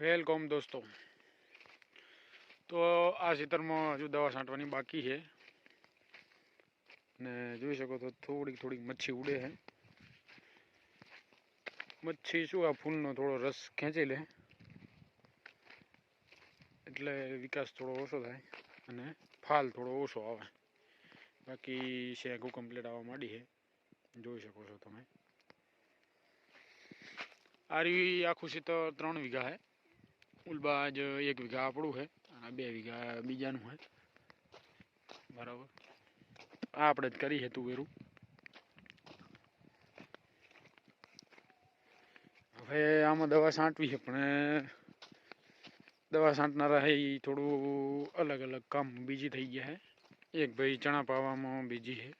Welcome દોસ્તો તો આ ખેતરમાં હજુ દવા છાંટવાની બાકી છે ને જોઈ શકો તો થોડીક થોડીક મચ્છી ઉડે છે મચ્છી શું આ ફૂલનો થોડો રસ ખેંચી લે એટલે વિકાસ થોડો ઓછો થાય અને ફાલ થોડો ઓછો આવે બાકી શેગું કમ્પ્લીટ આવવા માંડી છે જોઈ શકો છો તમે આરી આખું ક્ષેત્ર ત્રણ વીઘા છે ઉલબાજ એક વીઘા આપણું છે, અને બે વીઘા બીજાનું છે. બરાબર. આ આપણે જ કરી છે તુવેરું. હવે આમાં દવા છાંટવી છે, પણ દવા છાંટનારા છે એ થોડું અલગ અલગ કામ બીજી થઈ ગયા છે. એક ભાઈ ચણા પાવામાં બીજી છે.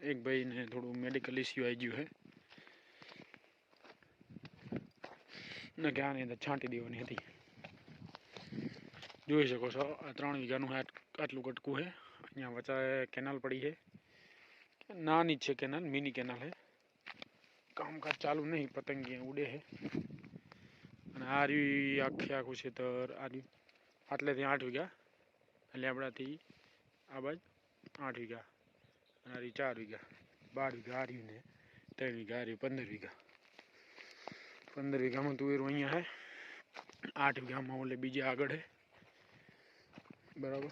એક ભાઈને થોડું મેડિકલ ઇસ્યુ આવી ગયું છે. ને કે અંદર છાંટી દેવાની હતી. જોઈ શકો છો આ ત્રણ વીઘાનું છે આટલું કટકું છે અહીંયા વચ્ચે કેનાલ પડી છે નાની જ છે કેનાલ મિની કેનાલ છે કામકાજ ચાલુ નહીં પતંગિયા ઉડે છે અને આ રહ્યું આખે આખું ખેતર આ રહ્યું આટલેથી આઠ વીઘા એટલે આપણાથી આ બાજ આઠ વીઘા અને આ રહ્યું ચાર વીઘા બાર વીઘા આ રહ્યું ને ત્રણ વીઘા આ રહ્યું પંદર વીઘા પંદર વીઘામાં તુવેરું અહીંયા છે આઠ વીઘામાં ઓલે બીજે આગળ છે બરાબર.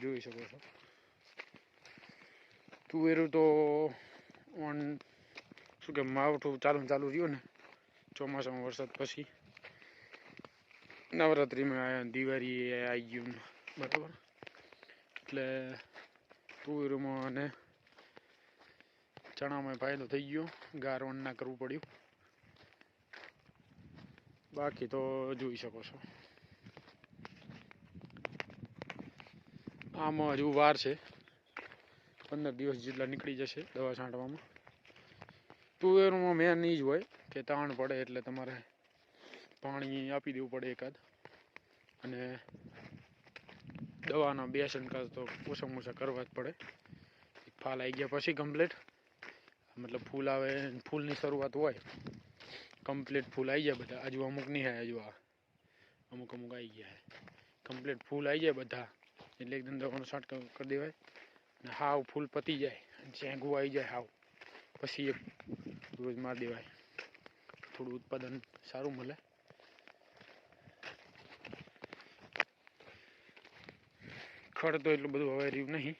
જોઈ શકો છો. તુવેરું તો ઓન શું કે માવઠું ચાલુ ચાલુ રહ્યું ને, ચોમાસામાં વરસાદ પછી. નવરાત્રિમાં દિવાળી આવી ગયું બરાબર. એટલે તુવેરુંમાં અને ચણામાં ફાયદો થઈ ગયો ગારવણ ના કરવું પડ્યું. બાકી તો જોઈ શકો છો. આમાં હજુ વાર છે. પંદર દિવસ જેટલા નીકળી જશે દવા છાંટવામાં. તુવેરમાં મેન નહીં જ હોય કે તાણ પડે એટલે તમારે પાણી આપી દેવું પડે એકાદ. અને દવાના બે છંટકાવ તો ઓછામાં ઓછા કરવા જ પડે. ફાલ આવી ગયા પછી કમ્પ્લીટ મતલબ ફૂલ આવે ફૂલની શરૂઆત હોય. કમ્પ્લીટ ફૂલ આવી જાય બધા. હજુ અમુક નહીં હજુ આ અમુક અમુક આવી ગયા કમ્પ્લીટ ફૂલ આવી જાય બધા. એટલે એકદમ દવાનો છંટકાવ કરી દેવાય. ને હાવ ફૂલ પતી જાય. ચેંગું આવી જાય હાવ. પછી એક રોજ મારી દેવાય. થોડું ઉત્પાદન સારું મળે. ખડ તો એટલું બધું હવે રહ્યું નહીં.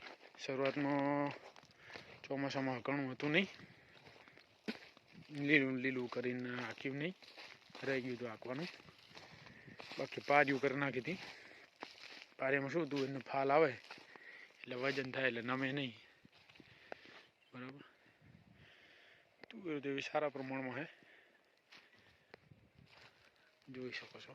શરૂઆતમાં ચોમાસામાં ઘણું હતું નહીં. લીલું લીલું કરીને હાંક્યું નહીં. રહી ગયું હતું હાંકવાનું બાકી પાર્યું કરી નાખી હતી. પારિયામાં શું હતું એનો ફાલ આવે? એટલે વજન થાય એટલે નમે નહીં. બરાબર? તુવેર જેવી સારા પ્રમાણમાં છે જોઈ શકો છો.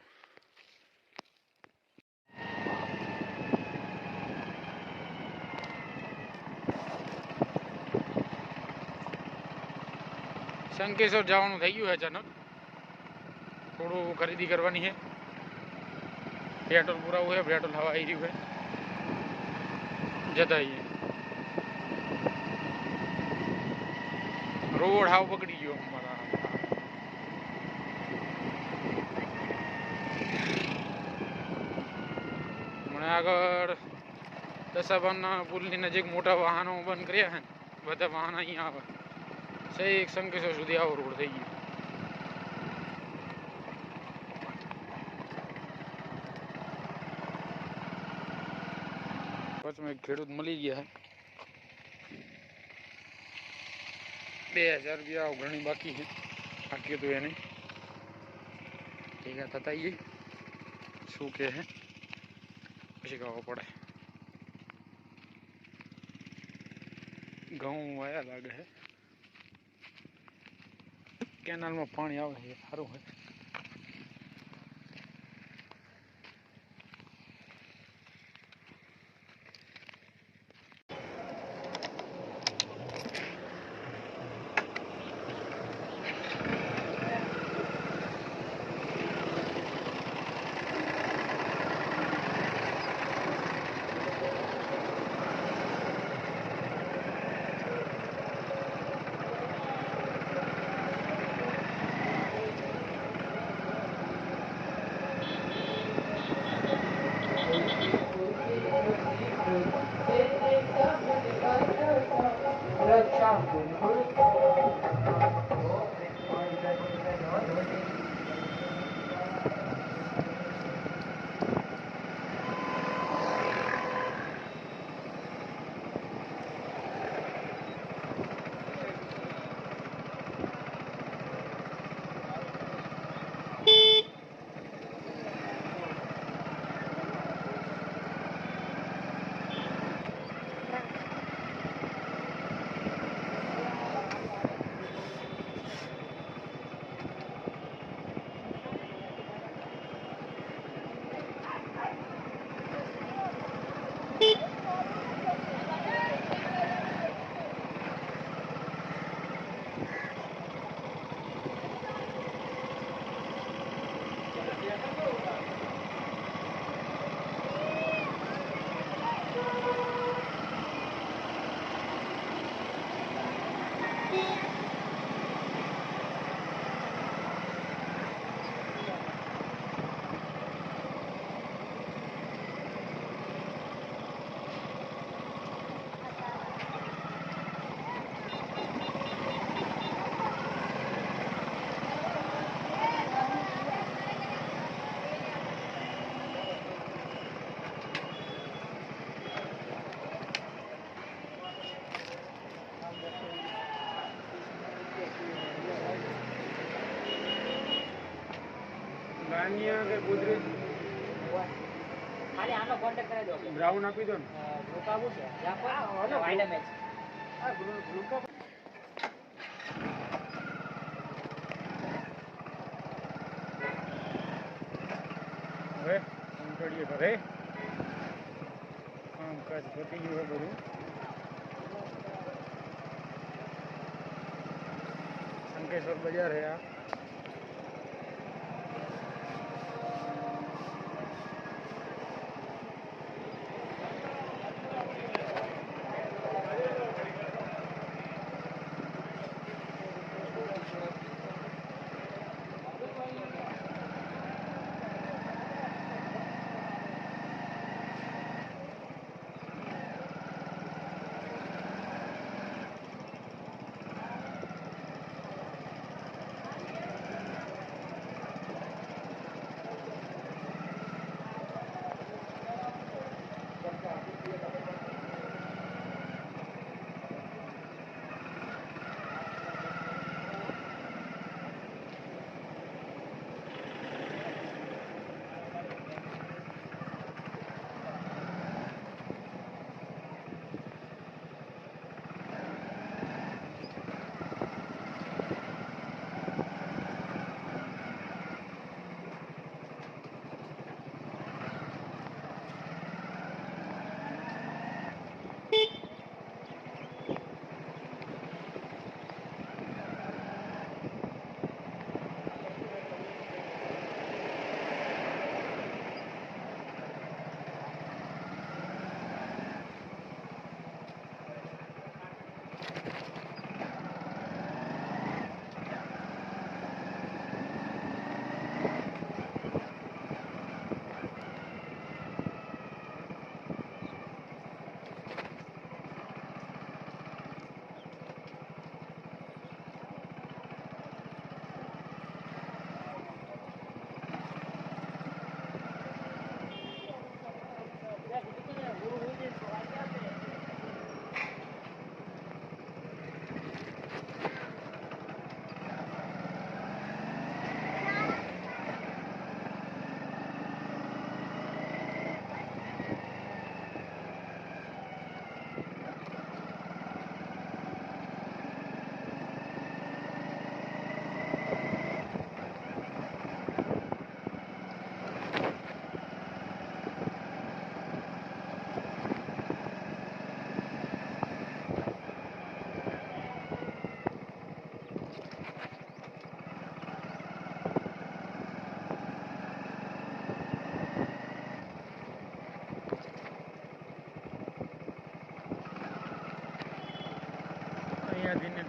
શંકેશ્વર જવાનું થઈ ગયું છે અચાનક. થોડું ખરીદી કરવાની છે. પેટ્રોલ પુરાવું છે પેટ્રોલ હવા આવી રહ્યું છે જતા આવીએ રોડ હાવ પકડી ગયો અમારા મને આગળ દશાબાના પુલની નજીક મોટા વાહનો બંધ કર્યા છે બધા વાહન અહીંયા આવે છેક શંકેશ્વર સુધી આવો રોડ થઈ ગયો વચમાં એક ખેડૂત મળી ગયા બે હજાર રૂપિયા ઘણી બાકી છે બાકી હતું એને ભેગા થતા જઈ શું કે છે પછી ખાવા પડે ઘઉં વાયા લાગે છે કેનાલમાં પાણી આવે છે સારું હોય ગાનિયા કે ગોદરેજ ખાલી આનો કોન્ટેક્ટ કરી દો બ્રાઉન આપી દો ને રોકાવું છે જ્યાં પર વાઇડ મેચ હવે નીકળીએ ઘરે કામકાજ પતી ગયું હોય બધું શંકેશ્વર બજાર હે આ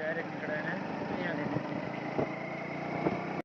डायरेक्ट निकल खड़ा है।